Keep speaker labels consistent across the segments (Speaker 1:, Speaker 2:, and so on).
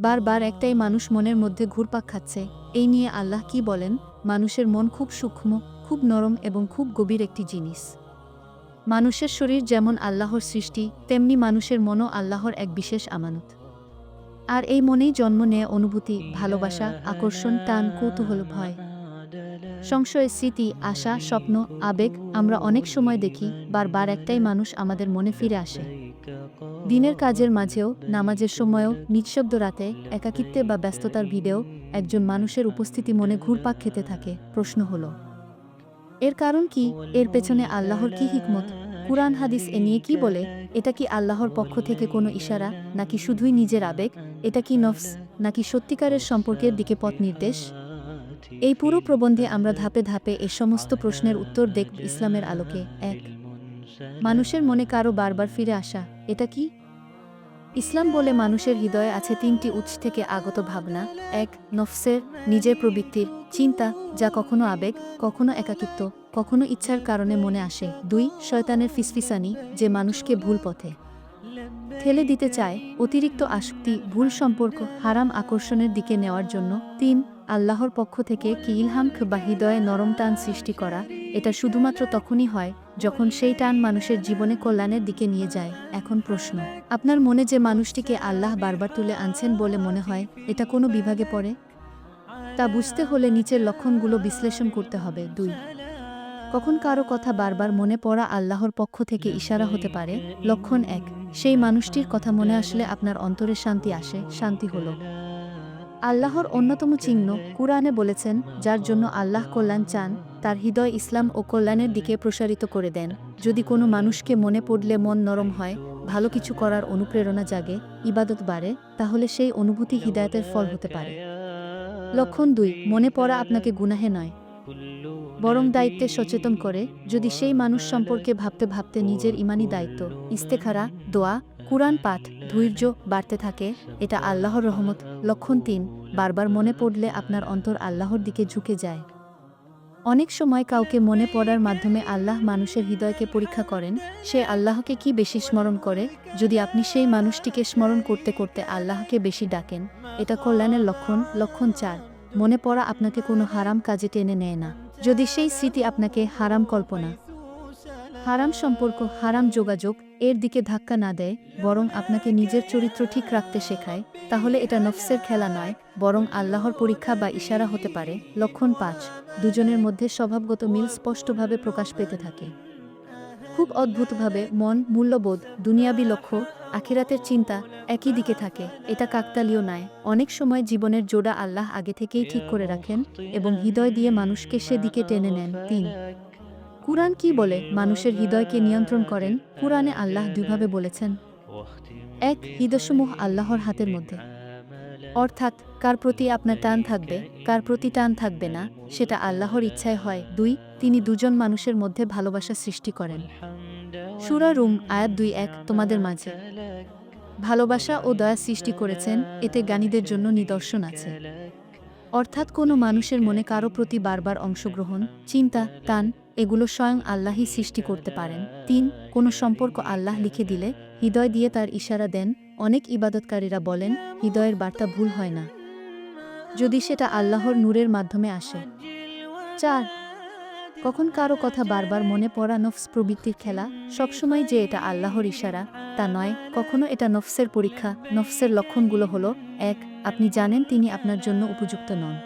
Speaker 1: বারবার একটাই মানুষ মনের মধ্যে ঘুরপাক খাচ্ছে। এই নিয়ে আল্লাহ কি বলেন? মানুষের মন খুব সূক্ষ্ম, খুব নরম এবং খুব গভীর একটি জিনিস। মানুষের শরীর যেমন আল্লাহর সৃষ্টি, তেমনি মানুষের মনও আল্লাহর এক বিশেষ আমানত। আর এই মনেই জন্ম নেয় অনুভূতি, ভালোবাসা, আকর্ষণ, টান, কৌতূহল, ভয়। সংশয়, স্মৃতি, আশা, স্বপ্ন, আবেগ আমরা অনেক সময় দেখি, বারবার একটাই মানুষ আমাদের মনে ফিরে আসে। দিনের কাজের মাঝেও, নামাজের সময়ও, নিঃশব্দ রাতে, একাকিত্বে বা ব্যস্ততার ভিড়েও একজন মানুষের উপস্থিতি মনে ঘুরপাক খেতে থাকে, প্রশ্ন হল। এর কারণ কি? এর পেছনে আল্লাহর কি হিকমত? কুরআন হাদিস এ নিয়ে কি বলে? এটা কি আল্লাহর পক্ষ থেকে কোনো ইশারা, নাকি শুধুই নিজের আবেগ? এটা কি নফস, নাকি সত্যিকারের সম্পর্কের দিকে পথ নির্দেশ? এই পুরো প্রবন্ধে আমরা ধাপে ধাপে এ সমস্ত প্রশ্নের উত্তর দেখব ইসলামের আলোকে। এক, মানুষের মনে কারও বারবার ফিরে আসা, এটা কি? ইসলাম বলে মানুষের হৃদয়ে আছে তিনটি উৎস থেকে আগত ভাবনা। এক, নফসের, নিজের প্রবৃত্তির চিন্তা, যা কখনো আবেগ, কখনো একাকিত্ব, কখনো ইচ্ছার কারণে মনে আসে। দুই, শয়তানের ফিসফিসানি, যে মানুষকে ভুল পথে ঠেলে দিতে চায়, অতিরিক্ত আসক্তি, ভুল সম্পর্ক, হারাম আকর্ষণের দিকে নেওয়ার জন্য। তিন, আল্লাহর পক্ষ থেকে কি ইলহাম বা হৃদয়ে নরম টান সৃষ্টি করা এটা শুধুমাত্র তখনই হয় যখন সেই টান মানুষের জীবনে কল্যাণের দিকে নিয়ে যায়, এখন প্রশ্ন। আপনার মনে যে মানুষটিকে আল্লাহ বারবার তুলে আনছেন বলে মনে হয়, এটা কোনো বিভাগে পড়ে? তা বুঝতে হলে নিচের লক্ষণগুলো বিশ্লেষণ করতে হবে, দুই। কখন কারও কথা বারবার মনে পড়া আল্লাহর পক্ষ থেকে ইশারা হতে পারে? লক্ষণ এক। সেই মানুষটির কথা মনে আসলে আপনার অন্তরে শান্তি আসে, শান্তি হলো। আল্লাহর অন্যতম চিহ্ন কুরআনে বলেছেন, যার জন্য আল্লাহ কল্যাণ চান তার হৃদয় ইসলাম ও কল্যাণের দিকে প্রসারিত করে দেন। যদি কোনো মানুষকে মনে পড়লে মন নরম হয়, ভালো কিছু করার অনুপ্রেরণা জাগে, ইবাদত বাড়ে, তাহলে সেই অনুভূতি হৃদায়তের ফল হতে পারে। লক্ষণ দুই, মনে পড়া আপনাকে গুনাহে নয়। বরং দায়িত্বে সচেতন করে, যদি সেই মানুষ সম্পর্কে ভাবতে ভাবতে নিজের ইমানি দায়িত্ব, ইস্তেখারা, দোয়া, কুরআন পাঠ, ধৈর্য বাড়তে থাকে, এটা আল্লাহর রহমত। লক্ষণ তিন, বারবার মনে পড়লে আপনার অন্তর আল্লাহর দিকে ঝুঁকে যায়। অনেক সময় কাউকে মনে পড়ার মাধ্যমে আল্লাহ মানুষের হৃদয়কে পরীক্ষা করেন, সে আল্লাহকে কি বেশি স্মরণ করে? যদি আপনি সেই মানুষটিকে স্মরণ করতে করতে আল্লাহকে বেশি ডাকেন, এটা কল্যাণের লক্ষণ লক্ষণ চার। মনে পড়া আপনাকে কোনো হারাম কাজে টেনে নেয় না। যদি সেই স্মৃতি আপনাকে হারাম কল্পনা, হারাম সম্পর্ক, হারাম যোগাযোগ এর দিকে ধাক্কা না দেয়, বরং আপনাকে নিজের চরিত্র ঠিক রাখতে শেখায়, তাহলে এটা নফসের খেলা নয়, বরং আল্লাহর পরীক্ষা বা ইশারা হতে পারে। লক্ষণ পাঁচ, দুজনের মধ্যে স্বভাবগত মিল স্পষ্টভাবে প্রকাশ পেতে থাকে। খুব অদ্ভুতভাবে মন, মূল্যবোধ, দুনিয়াবি লক্ষ্য, আখিরাতের চিন্তা একই দিকে থাকে। এটা কাকতালীয় নয়। অনেক সময় জীবনের জোড়া আল্লাহ আগে থেকেই ঠিক করে রাখেন এবং হৃদয় দিয়ে মানুষকে সেদিকে টেনে নেন। তিন কুরআন কি বলে? মানুষের হৃদয়কে নিয়ন্ত্রণ করেন। কুরআনে আল্লাহ দুইভাবে বলেছেন। এক, হৃদয়সমূহ আল্লাহর হাতের মধ্যে। অর্থাৎ, কার প্রতি আপনার টান থাকবে, কার প্রতি টান থাকবে না, সেটা আল্লাহর ইচ্ছায় হয়। দুই, তিনি দুজন মানুষের মধ্যে ভালোবাসা সৃষ্টি করেন। সুরা রুম, আয়াত দুই, এক, তোমাদের মাঝে। ভালোবাসা ও দয়া সৃষ্টি করেছেন, এতে জ্ঞানীদের জন্য নিদর্শন আছে। অর্থাৎ, কোনো মানুষের মনে কারও প্রতি বারবার অংশগ্রহণ, চিন্তা, টান এগুলো স্বয়ং আল্লাহই সৃষ্টি করতে পারেন। তিন, কোনো সম্পর্ক আল্লাহ লিখে দিলে হৃদয় দিয়ে তার ইশারা দেন। অনেক ইবাদতকারীরা বলেন, হৃদয়ের বার্তা ভুল হয় না। যদি সেটা আল্লাহর নূরের মাধ্যমে আসে। চার, কখন কারও কথা বারবার মনে পড়া নফস প্রবৃত্তির খেলা? সবসময় যে এটা আল্লাহর ইশারা, তা নয়। কখনো এটা নফসের পরীক্ষা, নফসের লক্ষণগুলো হলো, এক, আপনি জানেন তিনি আপনার জন্য উপযুক্ত নন।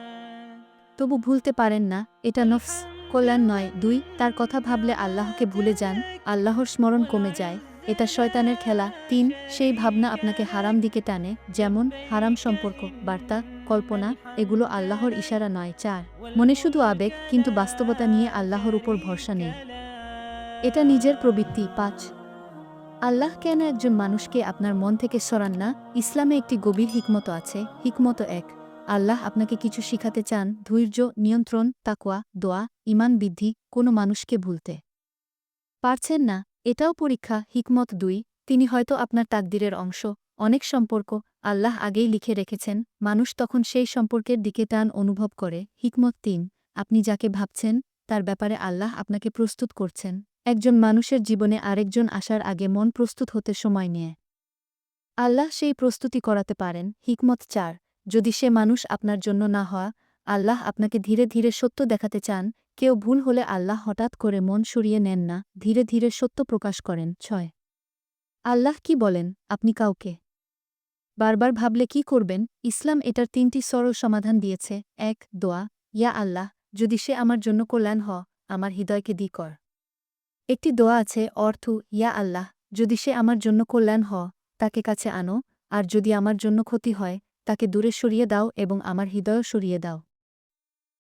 Speaker 1: তবু ভুলতে পারেন না, এটা নফস। কল্যাণ নয়, দুই, তার কথা ভাবলে আল্লাহকে ভুলে যান, আল্লাহর স্মরণ কমে যায়। এটা শয়তানের খেলা। তিন, সেই ভাবনা আপনাকে হারাম দিকে টানে, যেমন হারাম সম্পর্ক, বার্তা, কল্পনা, এগুলো আল্লাহর ইশারা নয়। চার, মনে শুধু আবেগ, কিন্তু বাস্তবতা নিয়ে আল্লাহর উপর ভরসা নেই। এটা নিজের প্রবৃত্তি। পাঁচ, আল্লাহ কেন একজন মানুষকে আপনার মন থেকে সরান না? ইসলামে একটি গভীর হিকমত আছে। হিকমত এক আল্লাহ আপনাকে কিছু শিখাতে চান, ধৈর্য, নিয়ন্ত্রণ তাকোয়া দোয়া ইমান বৃদ্ধি, কোনো মানুষকে ভুলতে। পারছেন না, এটাও পরীক্ষা, হিকমত দুই, তিনি হয়তো আপনার তাকদিরের অংশ, অনেক সম্পর্ক, আল্লাহ আগেই লিখে রেখেছেন, মানুষ তখন সেই সম্পর্কের দিকে টান অনুভব করে, হিকমত তিন, আপনি যাকে ভাবছেন, তার ব্যাপারে আল্লাহ আপনাকে প্রস্তুত করছেন, একজন মানুষের জীবনে আরেকজন আসার আগে মন প্রস্তুত হতে সময় নিয়ে। আল্লাহ সেই প্রস্তুতি করাতে পারেন, হিকমত চার যদি সে মানুষ আপনার জন্য না হওয়া আল্লাহ আপনাকে ধীরে ধীরে সত্য দেখাতে চান। কেউ ভুল হলে আল্লাহ হঠাৎ করে মন সরিয়ে নেন না, ধীরে ধীরে সত্য প্রকাশ করেন। ছয়। আল্লাহ কি বলেন? আপনি কাউকে বারবার ভাবলে কি করবেন? ইসলাম এটার তিনটি সরল সমাধান দিয়েছে। এক, দোয়া। ইয়া আল্লাহ, যদি সে আমার জন্য কল্যাণ হ, আমার হৃদয়কে দি কর। একটি দোয়া আছে, অর্থ, ইয়া আল্লাহ, যদি সে আমার জন্য কল্যাণ হ, তাকে কাছে আনো। আর যদি আমার জন্য ক্ষতি হয় তাকে দূরে সরিয়ে দাও এবং আমার হৃদয় সরিয়ে দাও।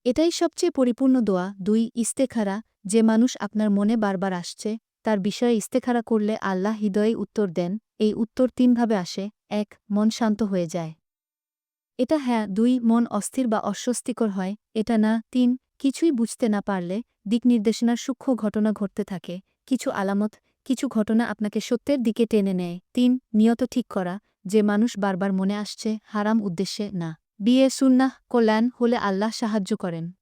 Speaker 1: এটাই সবচেয়ে পরিপূর্ণ দোয়া। দুই, ইস্তেখারা। যে মানুষ আপনার মনে বারবার আসছে, তার বিষয়ে ইস্তেখারা করলে আল্লাহ হৃদয়ে উত্তর দেন। এই উত্তর তিনভাবে আসে। এক, মন শান্ত হয়ে যায়। এটা হ্যাঁ। দুই, মন অস্থির বা অস্বস্তিকর হয়। এটা না। তিন, কিছুই বুঝতে না পারলে দিক নির্দেশনার সূক্ষ্ম ঘটনা ঘটতে থাকে। কিছু আলামত, কিছু ঘটনা আপনাকে সত্যের দিকে টেনে নেয়। তিন, নিয়ত ঠিক করা। যে মানুষ বারবার মনে আসছে, হারাম উদ্দেশ্যে না। বিয়ে সুন্নাহ, কল্যাণ হলে আল্লাহ সাহায্য করেন।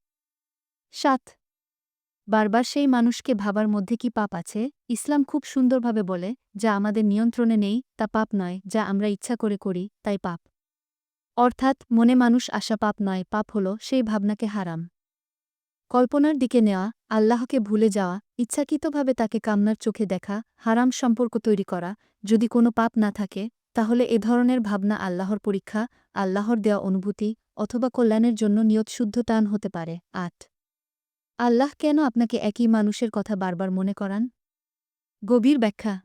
Speaker 1: সাত, বারবার সেই মানুষকে ভাবার মধ্যে কি পাপ আছে? ইসলাম খুব সুন্দরভাবে বলে, যা আমাদের নিয়ন্ত্রণে নেই, তা পাপ নয়, যা আমরা ইচ্ছা করে করি, তাই পাপ। অর্থাৎ, মনে মানুষ আসা পাপ নয়, পাপ হল সেই ভাবনাকে হারাম। কল্পনার দিকে নেওয়া, আল্লাহকে ভুলে যাওয়া, ইচ্ছাকৃতভাবে তাকে কামনার চোখে দেখা, হারাম সম্পর্ক তৈরি করা, যদি কোনো পাপ না থাকে তাহলে এ ধরনের ভাবনা আল্লাহর পরীক্ষা, আল্লাহর দেওয়া অনুভূতি অথবা কল্যাণের জন্য নিয়ত শুদ্ধ টান হতে পারে। আট। আল্লাহ কেন আপনাকে একই মানুষের কথা বারবার মনে করান? গভীর ব্যাখ্যা।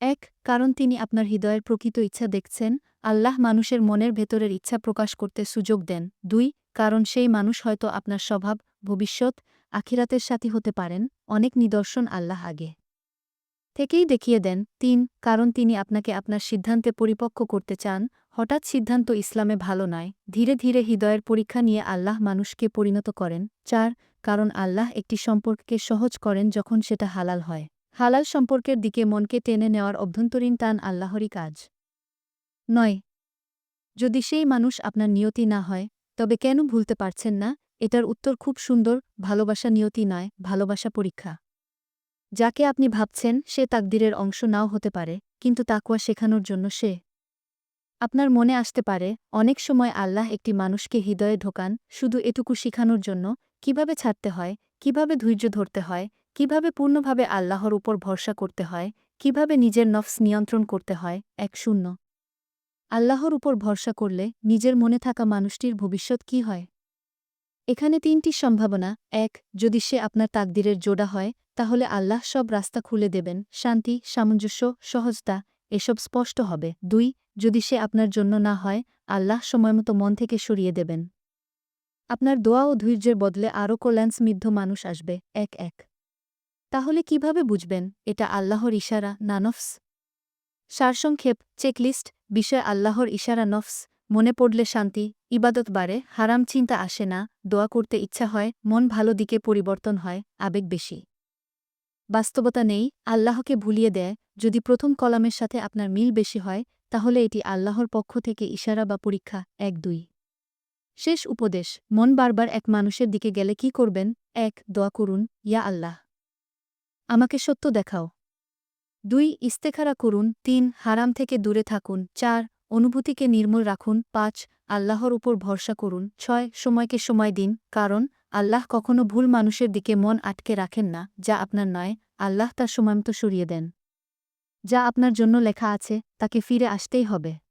Speaker 1: এক, কারণ তিনি আপনার হৃদয়ের প্রকৃত ইচ্ছা দেখছেন, আল্লাহ মানুষের মনের ভেতরের ইচ্ছা প্রকাশ করতে সুযোগ দেন। দুই, কারণ সেই মানুষ হয়তো আপনার স্বভাব, ভবিষ্যৎ, আখিরাতের সাথী হতে পারেন, অনেক নিদর্শন আল্লাহ আগে। থেকেই দেখিয়ে দেন, তিন, কারণ তিনি আপনাকে আপনার সিদ্ধান্তে পরিপক্ক করতে চান, হঠাৎ সিদ্ধান্ত ইসলামে ভালো নয়, ধীরে ধীরে হৃদয়ের পরীক্ষা নিয়ে আল্লাহ মানুষকে পরিণত করেন, চার, কারণ আল্লাহ একটি সম্পর্ককে সহজ করেন যখন সেটা হালাল হয়, হালাল সম্পর্কের দিকে মনকে টেনে নেওয়ার অভ্যন্তরীণ টান আল্লাহরই কাজ, নয়, যদি সেই মানুষ আপনার নিয়তি না হয়, তবে কেন ভুলতে পারছেন না, এটার উত্তর খুব সুন্দর, ভালোবাসা নিয়তি নয়, ভালোবাসা পরীক্ষা। যাকে আপনি ভাবছেন সে তাকদিরের অংশ নাও হতে পারে, কিন্তু তাকুয়া শেখানোর জন্য সে আপনার মনে আসতে পারে, অনেক সময় আল্লাহ একটি মানুষকে হৃদয়ে ঢোকান, শুধু এটুকু শিখানোর জন্য, কীভাবে ছাড়তে হয়, কীভাবে ধৈর্য ধরতে হয়, কীভাবে পূর্ণভাবে আল্লাহর উপর ভরসা করতে হয়, কীভাবে নিজের নফস নিয়ন্ত্রণ করতে হয়, এক শূন্য। আল্লাহর উপর ভরসা করলে নিজের মনে থাকা মানুষটির ভবিষ্যৎ কি হয়? এখানে তিনটি সম্ভাবনা। এক, যদি সে আপনার তাকদিরের জোড়া হয়, তাহলে আল্লাহ সব রাস্তা খুলে দেবেন। শান্তি, সামঞ্জস্য, সহজতা, এসব স্পষ্ট হবে। দুই, যদি সে আপনার জন্য না হয়, আল্লাহ সময়মতো মন থেকে সরিয়ে দেবেন। আপনার দোয়া ও ধৈর্যের বদলে আরও কল্যাণ মানুষ আসবে। এক এক। তাহলে কীভাবে বুঝবেন? এটা আল্লাহর ইশারা না নফস? সারসংক্ষেপ, চেকলিস্ট, বিষয় আল্লাহর ইশারা নফস। মনে পড়লে শান্তি, ইবাদত বাড়ে হারাম চিন্তা আসে না, দোয়া করতে ইচ্ছা হয়, মন ভালো দিকে পরিবর্তন হয়, আবেগ বেশি। বাস্তবতা নেই, আল্লাহকে ভুলিয়ে দেয়, যদি প্রথম কলামের সাথে আপনার মিল বেশি হয়, তাহলে এটি আল্লাহর পক্ষ থেকে ইশারা বা পরীক্ষা, এক দুই। শেষ উপদেশ, মন বারবার এক মানুষের দিকে গেলে কি করবেন? এক, দোয়া করুন, ইয়া আল্লাহ। আমাকে সত্য দেখাও। দুই, ইস্তেখারা করুন, তিন, হারাম থেকে দূরে থাকুন, চার অনুভূতিকে নির্মূল রাখুন। পাঁচ, আল্লাহর উপর ভরসা করুন। ছয়, সময়কে সময় দিন। কারণ, আল্লাহ কখনো ভুল মানুষের দিকে মন আটকে রাখেন না, যা আপনার নয়, আল্লাহ তার সময়মতো সরিয়ে দেন। যা আপনার জন্য লেখা আছে, তাকে ফিরে আসতেই হবে।